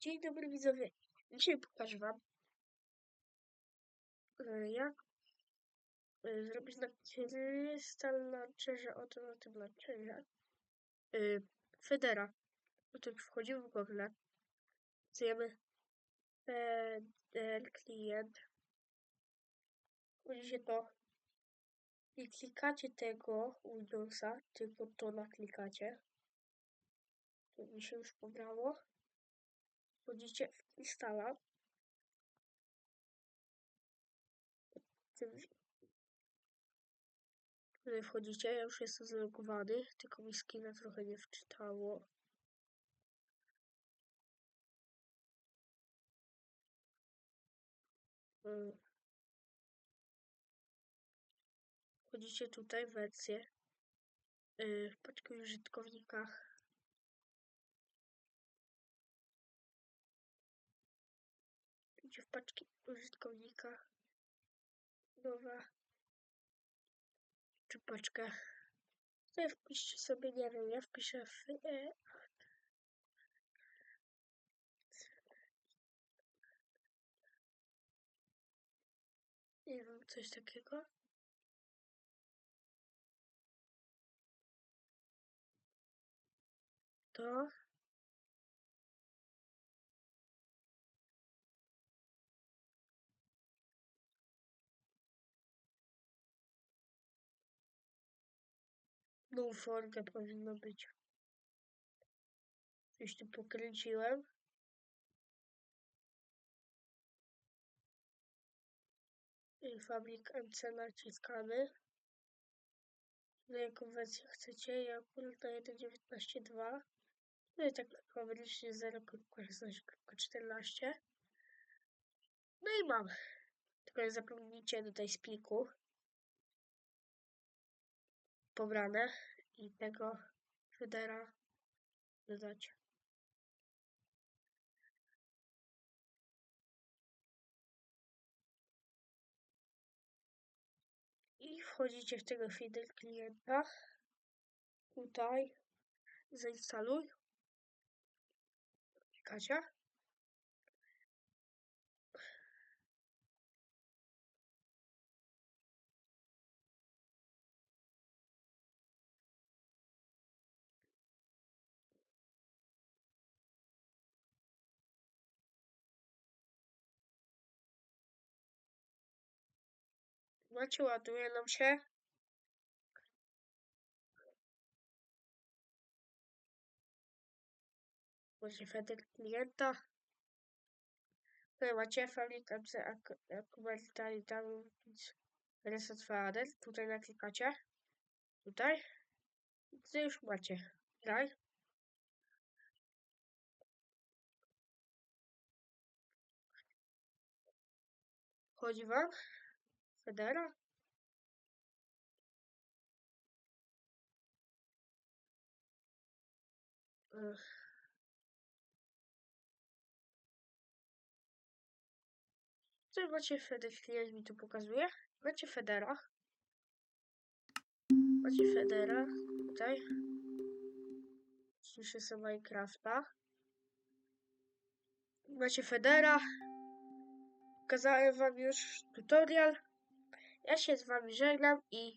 Dzień dobry widzowie. Dzisiaj pokażę wam e, jak e, zrobić na krystal launcherze, oto na tym launcherze e, Federa. Oto wchodzimy w Google, wpisujemy Feder klient, wchodzicie to i klikacie tego Windowsa, tylko to naklikacie. To mi się już pobrało wchodzicie w instala. Tutaj wchodzicie, ja już jestem zalogowany, tylko mi skina trochę nie wczytało. Hmm. Wchodzicie tutaj w wersję yy, w paczkę użytkownikach paczki użytkownika. Nowa. Czy paczkę. Tutaj wpiszcie sobie, nie wiem, ja wpiszę w... E, nie wiem, coś takiego. To No formę powinno być. Coś tu pokręciłem. I fabrik MC naciskamy. Na jaką wersję chcecie? Ja akurat na 1.19.2. No i tak fabrycznie 0.16.14. No i mam. Tylko zapomnijcie tutaj z pliku pobrane i tego headera dodać. I wchodzicie w tego feeder klienta. Tutaj zainstaluj. Klikacie. Macie, ładuje nam się. Może feeder klienta. Tutaj macie fabrik akumentar i tam reset fader. Tutaj naklikacie. Tutaj. I tutaj już macie. Graj. Chodzi wam. Federa? Tutaj macie Feder, mi tu pokazuje. Macie Federa. Macie Federa. Tutaj. Ciszę sobie Minecrafta. Macie Federa. Pokazałem wam już tutorial. Ja się z wami żegnam i